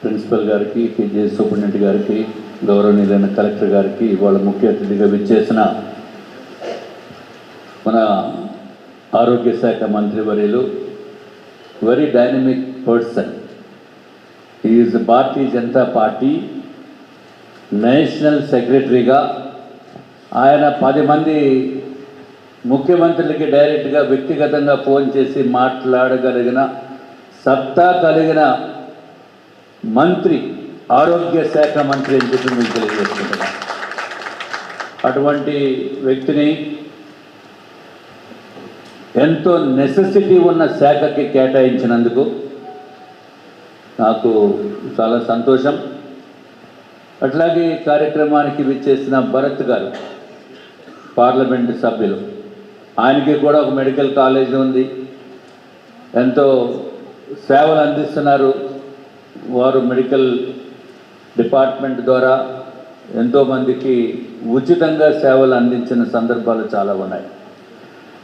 Principal గారికి KG superintendent గారికి గౌరవనీయులైన కలెక్టర్ గారికి వాళ్ళ ముఖ్య అతిథిగా విచ్చేసిన మన ఆరోగ్య శాఖ మంత్రివర్యులు very dynamic person is Bharatiya Janata Party national సెక్రటరీగా ఆయన పది మంది ముఖ్యమంత్రులకి డైరెక్ట్గా వ్యక్తిగతంగా ఫోన్ చేసి మాట్లాడగలిగిన సత్తా కలిగిన మంత్రి ఆరోగ్య శాఖ మంత్రి అని చెప్పి మీకు తెలియజేస్తున్నాను అటువంటి వ్యక్తిని ఎంతో నెసెసిటీ ఉన్న శాఖకి కేటాయించినందుకు నాకు చాలా సంతోషం. అట్లాగే కార్యక్రమానికి విచ్చేసిన భరత్ గారు పార్లమెంటు సభ్యులు. ఆయనకి కూడా ఒక మెడికల్ కాలేజ్ ఉంది. ఎంతో సేవలు అందిస్తున్నారు. వారు మెడికల్ డిపార్ట్మెంట్ ద్వారా ఎంతోమందికి ఉచితంగా సేవలు అందించిన సందర్భాలు చాలా ఉన్నాయి.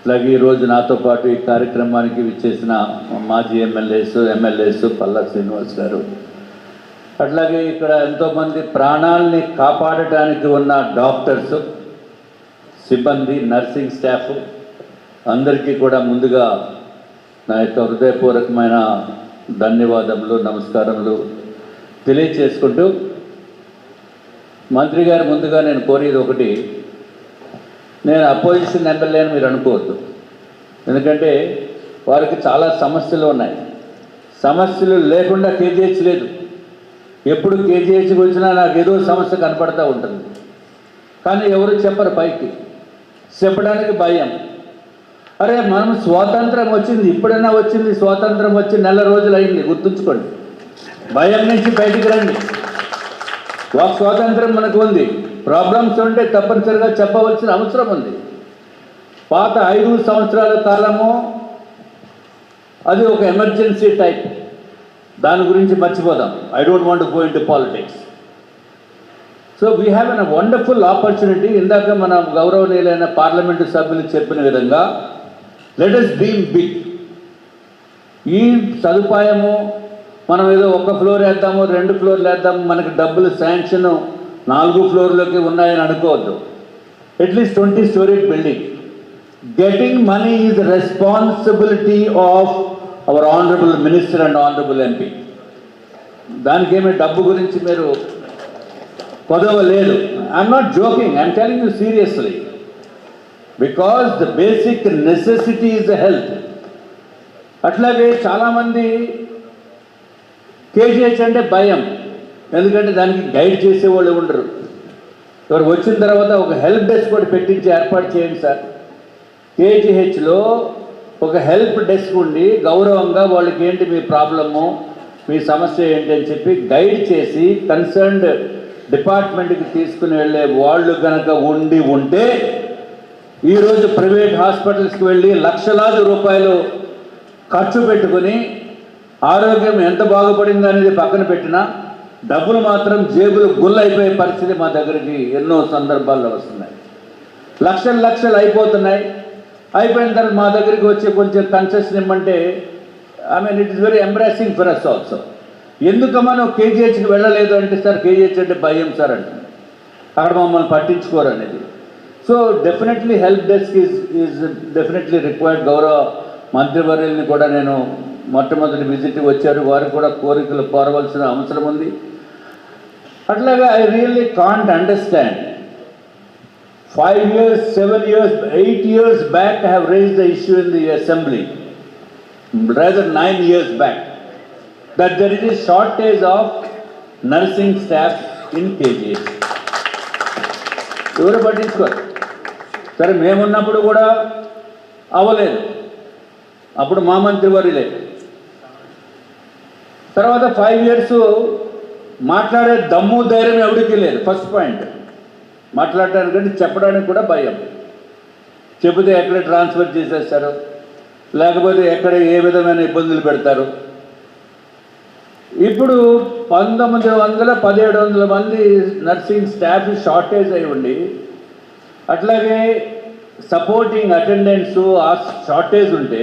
అలాగే ఈరోజు నాతో పాటు ఈ కార్యక్రమానికి విచ్చేసిన మాజీ ఎమ్మెల్యేస్ ఎమ్మెల్యేస్ పల్లా శ్రీనివాస్ గారు. అట్లాగే ఇక్కడ ఎంతోమంది ప్రాణాలని కాపాడటానికి ఉన్న డాక్టర్స్ సిబ్బంది నర్సింగ్ స్టాఫ్ అందరికీ కూడా ముందుగా నా యొక్క హృదయపూర్వకమైన ధన్యవాదములు నమస్కారములు తెలియచేసుకుంటూ మంత్రి గారు ముందుగా నేను కోరేది ఒకటి నేను అపోజిషన్ ఎమ్మెల్యే అని మీరు అనుకోవద్దు. ఎందుకంటే వారికి చాలా సమస్యలు ఉన్నాయి. సమస్యలు లేకుండా కేజీహెచ్ లేదు. ఎప్పుడు కేజీహెచ్ వచ్చినా నాకు ఏదో సమస్య కనపడతా ఉంటుంది. కానీ ఎవరు చెప్పరు పైకి. చెప్పడానికి భయం. అరే మనం స్వాతంత్రం వచ్చింది ఇప్పుడైనా వచ్చింది స్వాతంత్రం వచ్చి నెల రోజులు అయింది గుర్తుంచుకోండి. భయం నుంచి బయటికి రండి. ఒక స్వాతంత్రం మనకు ఉంది. ప్రాబ్లమ్స్ ఉంటే తప్పనిసరిగా చెప్పవలసిన అవసరం ఉంది. పాత ఐదు సంవత్సరాల కాలము అది ఒక ఎమర్జెన్సీ టైప్. దాని గురించి మర్చిపోదాం. I don't want go into politics. So we have an wonderful opportunity. ఇందాక మన గౌరవనీయులైన పార్లమెంటు సభ్యులు చెప్పిన విధంగా లెట్ ఇస్ బీమ్ బిగ్ ఈ సదుపాయము మనం ఏదో ఒక ఫ్లోర్ వేద్దాము రెండు ఫ్లోర్లు వేద్దాము మనకి డబ్బులు శాంక్షన్ నాలుగు ఫ్లోర్లోకి ఉన్నాయని అనుకోవద్దు. At least twenty story building getting money is responsibility of our honourable minister and honourable MP దానికి ఏమి డబ్బు గురించి మీరు కొదవ లేదు. I'm not joking I'm telling you seriously because the basic necessity is the health అట్లాగే చాలామంది కేజీహెచ్ అంటే భయం. ఎందుకంటే దానికి గైడ్ చేసేవాళ్ళు ఉండరు. ఎవరు వచ్చిన తర్వాత ఒక హెల్ప్ డెస్క్ కూడా పెట్టించి ఏర్పాటు చేయండి సార్. కేజీహెచ్లో ఒక హెల్ప్ డెస్క్ ఉండి గౌరవంగా వాళ్ళకి ఏంటి మీ ప్రాబ్లము మీ సమస్య ఏంటి అని చెప్పి గైడ్ చేసి కన్సర్న్డ్ డిపార్ట్మెంట్కి తీసుకుని వెళ్ళే వాళ్ళు కనుక ఉండి ఉంటే ఈరోజు ప్రైవేట్ హాస్పిటల్స్కి వెళ్ళి లక్షలాది రూపాయలు ఖర్చు పెట్టుకుని ఆరోగ్యం ఎంత బాగుపడింది అనేది పక్కన పెట్టినా డబ్బులు మాత్రం జేబులు గుల్లైపోయే పరిస్థితి మా దగ్గరికి ఎన్నో సందర్భాల్లో వస్తున్నాయి. లక్షలు లక్షలు అయిపోతున్నాయి. అయిపోయిన తర్వాత మా దగ్గరికి వచ్చి కొంచెం కన్సెషన్ ఇమ్మంటే I mean it is very embarrassing for us also ఎందుకమ్మా నువ్వు కేజీహెచ్కి వెళ్ళలేదు అంటే సార్ కేజీహెచ్ అంటే భయం సార్ అంటే అక్కడ మమ్మల్ని పట్టించుకోరు అనేది. So definitely help desk is is definitely required గౌరవ మంత్రివర్యుల్ని కూడా నేను మొట్టమొదటి విజిట్ వచ్చారు వారు కూడా కోరికలు కోరవలసిన అవసరం ఉంది అట్లాగే I really can't understand five years seven years eight years back have raise the issue in the assembly rather nine years back that there is a shortage of nursing staff in KGS ఎవరు పట్టించుకోరు? సరే మేమున్నప్పుడు కూడా అవ్వలేదు. అప్పుడు మా మంత్రి వర్యులే తర్వాత five years మాట్లాడే దమ్ము ధైర్యం ఎవరికి లేదు. First point. మాట్లాడటానికంటే చెప్పడానికి కూడా భయం. చెబితే ఎక్కడ ట్రాన్స్ఫర్ చేసేస్తారు? లేకపోతే ఎక్కడ ఏ విధమైన ఇబ్బందులు పెడతారు? ఇప్పుడు పంతొమ్మిది వందల పదిహేడు వందల మంది నర్సింగ్ స్టాఫ్ షార్టేజ్ అయి ఉండి అట్లాగే సపోర్టింగ్ అటెండెన్స్ ఆ షార్టేజ్ ఉంటే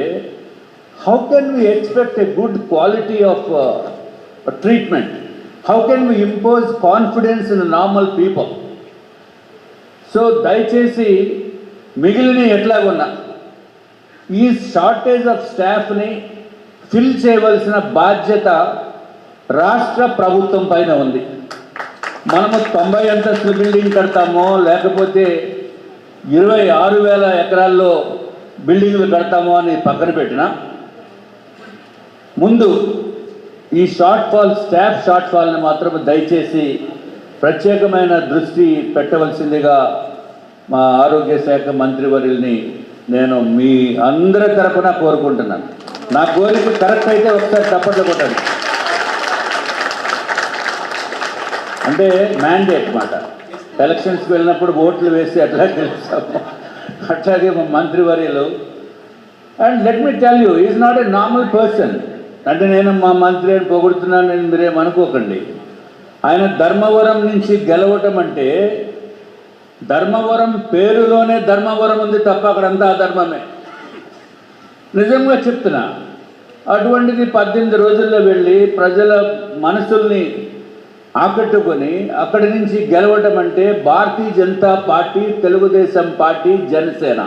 how can we expect a good quality of treatment how can we impose confidence in normal people so దయచేసి మిగిలిన ఎట్లాగున్నా ఈ షార్టేజ్ ఆఫ్ స్టాఫ్ని ఫిల్ చేయవలసిన బాధ్యత రాష్ట్ర ప్రభుత్వం పైన ఉంది. మనము తొంభై అంతస్తుల బిల్డింగ్ కడతామో లేకపోతే ఇరవై ఆరు వేల ఎకరాల్లో బిల్డింగ్లు కడతామో అని పక్కన పెట్టిన ముందు ఈ షార్ట్ ఫాల్ స్టాఫ్ షార్ట్ ఫాల్ని మాత్రం దయచేసి ప్రత్యేకమైన దృష్టి పెట్టవలసిందిగా మా ఆరోగ్య శాఖ మంత్రివర్యుల్ని నేను మీ అందరి తరపున కోరుకుంటున్నాను. నా కోరిక కరెక్ట్ అయితే ఒకసారి తప్పట్లు కొట్టండి. అంటే మ్యాండేట్ మాట. ఎలక్షన్స్కి వెళ్ళినప్పుడు ఓట్లు వేసి అట్లా గెలిచాము. అట్లాగే మా మంత్రివర్యులు. And let me tell you is not a normal person అంటే నేను మా మంత్రి అని పొగుడుతున్నాను నేను మీరేం అనుకోకండి. ఆయన ధర్మవరం నుంచి గెలవటం అంటే ధర్మవరం పేరులోనే ధర్మవరం ఉంది తప్ప అక్కడంతా అధర్మమే. నిజంగా చెప్తున్నా అటువంటిది పద్దెనిమిది రోజుల్లో వెళ్ళి ప్రజల మనసుల్ని ఆకట్టుకొని అక్కడి నుంచి గెలవటం అంటే భారతీయ జనతా పార్టీ తెలుగుదేశం పార్టీ జనసేన.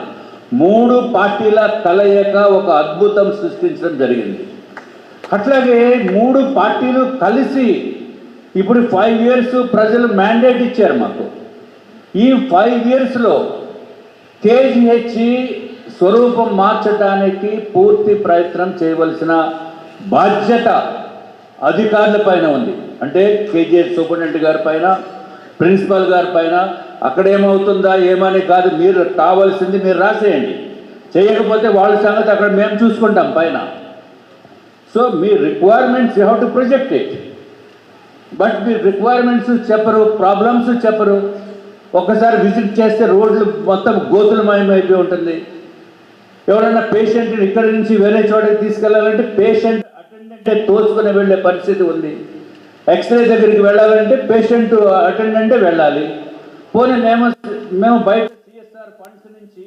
మూడు పార్టీల కలయిక ఒక అద్భుతం సృష్టించడం జరిగింది. అట్లాగే మూడు పార్టీలు కలిసి ఇప్పుడు ఫైవ్ ఇయర్స్ ప్రజలు మ్యాండేట్ ఇచ్చారు మాకు. ఈ ఫైవ్ ఇయర్స్లో కేజీహెచ్ స్వరూపం మార్చడానికి పూర్తి ప్రయత్నం చేయవలసిన బాధ్యత అధికారుల పైన ఉంది. అంటే కేజీఎస్ సూపరింటెండెంట్ గారి పైన ప్రిన్సిపల్ గారి పైన అక్కడ ఏమవుతుందా ఏమని కాదు మీరు కావాల్సింది మీరు రాసేయండి. చేయకపోతే వాళ్ళ సంగతి అక్కడ మేము చూసుకుంటాం పైన. So me requirements you have to project it but me requirements చెప్పరు ప్రాబ్లమ్స్ చెప్పరు. ఒక్కసారి విజిట్ చేస్తే రోడ్లు మొత్తం గోతులమయమైపోయి ఉంటుంది. ఎవరైనా పేషెంట్ని ఇక్కడి నుంచి వేరే చోటకి తీసుకెళ్ళాలంటే పేషెంట్ అటెండెంటే తోసుకుని వెళ్ళే పరిస్థితి ఉంది. ఎక్స్రే దగ్గరికి వెళ్ళాలంటే పేషెంట్ అటెండెంటే వెళ్ళాలి. పోనీ మేము మేము బయట సిఎస్ఆర్ ఫండ్స్ నుంచి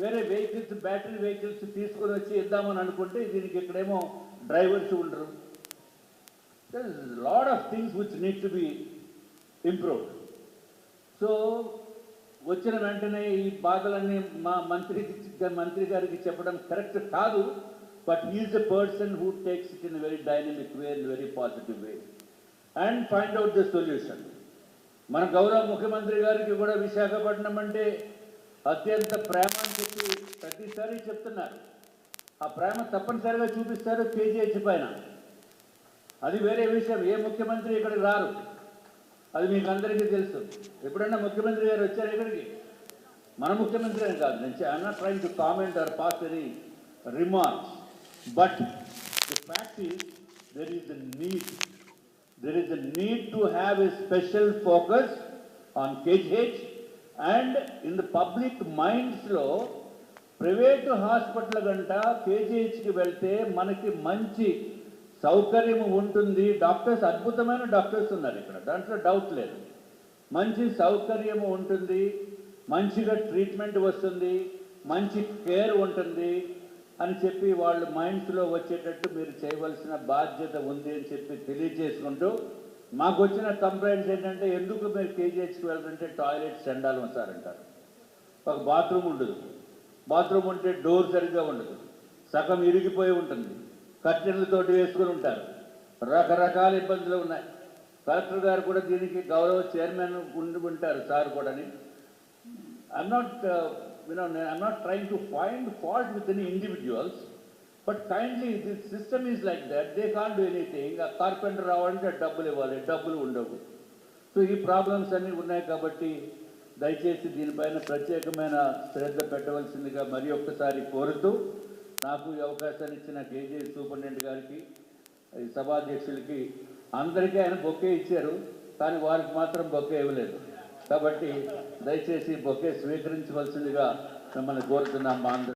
వేరే వెహికల్స్ బ్యాటరీ వెహికల్స్ తీసుకొని వచ్చి ఇద్దామని అనుకుంటే దీనికి ఇక్కడేమో డ్రైవర్స్ ఉండరు. Lot of things lot of to be improved so వచ్చిన వెంటనే ఈ బాధలన్నీ మా మంత్రి మంత్రి గారికి చెప్పడం కరెక్ట్ కాదు but is a person who takes it in very dynamic way and very positive way and find out the solution మన గౌరవ ముఖ్యమంత్రి గారికి కూడా విశాఖపట్నం అంటే అత్యంత ప్రేమ అని చెప్పి ప్రతిసారి చెప్తున్నారు. ఆ ప్రేమ తప్పనిసరిగా చూపిస్తారు కేజీహెచ్ పైన. అది వేరే విషయం. ఏ ముఖ్యమంత్రి ఇక్కడికి రారు? అది మీకు అందరికీ తెలుసు. ఎప్పుడన్నా ముఖ్యమంత్రి గారు వచ్చారు ఇక్కడికి? మన ముఖ్యమంత్రి అని కాదు. నేను I'm not trying to comment or pass any remarks but the fact is there is the need there is the need to have a special focus on KGH and in the public మైండ్స్లో private hospital గంట కేజీహెచ్కి వెళ్తే మనకి మంచి సౌకర్యం ఉంటుంది. Doctors అద్భుతమైన doctors ఉన్నారు ఇక్కడ. దాంట్లో డౌట్ లేదు. మంచి సౌకర్యం ఉంటుంది. మంచిగా ట్రీట్మెంట్ వస్తుంది. మంచి కేర్ ఉంటుంది. అని చెప్పి వాళ్ళు మైండ్స్లో వచ్చేటట్టు మీరు చేయవలసిన బాధ్యత ఉంది అని చెప్పి తెలియజేసుకుంటూ మాకు వచ్చిన కంప్లైంట్స్ ఏంటంటే ఎందుకు మీరు కేజీహెచ్కి వెళ్ళాలంటే టాయిలెట్ సెండాలం సార్ అంటారు. ఒక బాత్రూమ్ ఉండదు. బాత్రూమ్ ఉంటే డోర్ సరిగ్గా ఉండదు. సగం ఇరిగిపోయి ఉంటుంది. కర్టెన్లతోటి వేసుకుని ఉంటారు. రకరకాల ఇబ్బందులు ఉన్నాయి. కలెక్టర్ గారు కూడా దీనికి గౌరవ చైర్మన్ ఉండి ఉంటారు సార్ కూడాని. I'm not you know, I'm not trying to find fault with any individuals, బట్ kindly, this system is like that they can do anything. A carpenter రావాలంటే డబ్బులు ఇవ్వాలి డబ్బులు ఉండవు. సో ఈ ప్రాబ్లమ్స్ అన్నీ ఉన్నాయి కాబట్టి దయచేసి దీనిపైన ప్రత్యేకమైన శ్రద్ధ పెట్టవలసిందిగా మరి ఒక్కసారి కోరుతూ నాకు ఈ అవకాశాన్ని ఇచ్చిన కేజీ సూపరింటెండెంట్ గారికి ఈ సభాధ్యక్షులకి అందరికీ ఆయన బొక్కే ఇచ్చారు కానీ వారికి మాత్రం బొక్కే ఇవ్వలేదు. కాబట్టి దయచేసి బొకే స్వీకరించవలసిందిగా మిమ్మల్ని కోరుతున్నాం మా